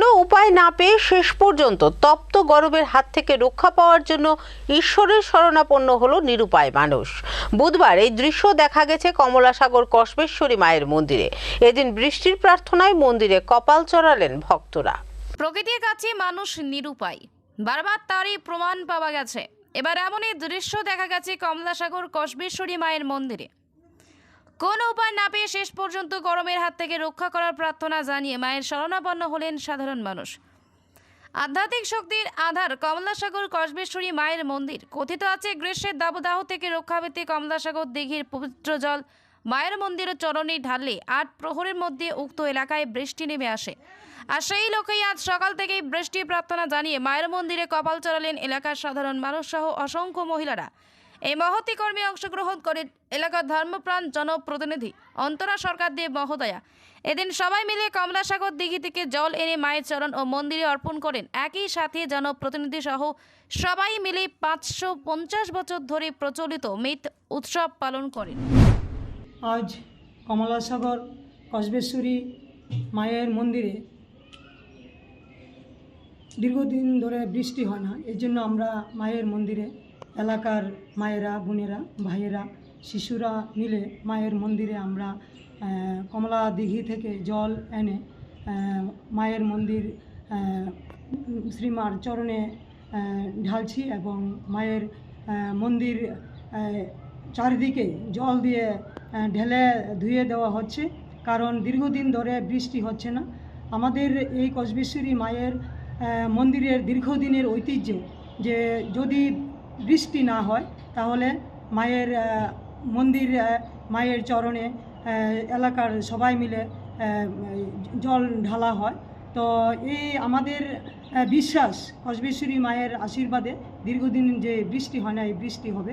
কোনো উপায় না পেয়ে শেষ পর্যন্ত তপ্ত গরমের হাত থেকে রক্ষা পাওয়ার জন্য ঈশ্বরের শরণাপন্ন হলো নিরুপায় মানুষ। বুধবার এই দৃশ্য দেখা গেছে কমলাসাগর কসবেশ্বরী মায়ের মন্দিরে। এদিন বৃষ্টির প্রার্থনায় মন্দিরে কপাল চড়ালেন ভক্তরা। প্রকৃতির কাছে মানুষ নিরুপায়। বারবার তারই প্রমাণ পাওয়া গেছে। এবার এমনই দৃশ্য দেখা গেছে কমলাসাগর কসবেশ্বরী মায়ের মন্দিরে। কোন উপায় না পেয়ে শেষ পর্যন্ত গরমের হাত থেকে রক্ষা করার প্রার্থনা জানিয়ে মায়ের শরণাপন্ন হলেন সাধারণ মানুষ। আধ্যাত্মিক শক্তির আধার কমলাসাগর কসবেশ্বরী মায়ের মন্দির। কথিত আছে, গ্রীষ্মের দাবদাহ থেকে রক্ষা পেতে কমলাসাগর দিঘির পবিত্র জল মায়ের মন্দিরের চরণে ঢাললে আট প্রহরের মধ্যে উক্ত এলাকায় বৃষ্টি নেমে আসে। আর সেই লোকেই আজ সকাল থেকেই বৃষ্টি প্রার্থনা জানিয়ে মায়ের মন্দিরে কপাল চড়ালেন এলাকার সাধারণ মানুষ সহ অসংখ্য মহিলারা। এই মহতি কর্মে অংশগ্রহণ করেন এলাকার ধর্মপ্রাণ জনপ্রতিনিধি অন্তরা সরকার দিয়ে মহোদয়া। এদিন সবাই মিলে কমলাসাগর দিঘি থেকে জল এনে মায়ের চরণ ও মন্দিরে অর্পণ করেন। একই সাথে জনপ্রতিনিধি সহ সবাই মিলে পাঁচশো পঞ্চাশ বছর ধরে প্রচলিত মৃত উৎসব পালন করেন। আজ কমলাসাগর কসবেশ্বরী মায়ের মন্দিরে দীর্ঘদিন ধরে বৃষ্টি হয় না এই জন্য আমরা মায়ের মন্দিরে এলাকার মায়েরা, বোনেরা, ভাইয়েরা, শিশুরা মিলে মায়ের মন্দিরে আমরা কমলা দিঘি থেকে জল এনে মায়ের মন্দির শ্রীমার চরণে ঢালছি এবং মায়ের মন্দির চারিদিকে জল দিয়ে ঢেলে ধুয়ে দেওয়া হচ্ছে। কারণ দীর্ঘদিন ধরে বৃষ্টি হচ্ছে না। আমাদের এই কসবেশ্বরী মায়ের মন্দিরের দীর্ঘদিনের ঐতিহ্য যে যদি বৃষ্টি না হয়, তাহলে মায়ের মন্দির মায়ের চরণে এলাকার সবাই মিলে জল ঢালা হয়। তো এই আমাদের বিশ্বাস কসবেশ্বরী মায়ের আশীর্বাদে দীর্ঘদিন যে বৃষ্টি হয় না, এই বৃষ্টি হবে।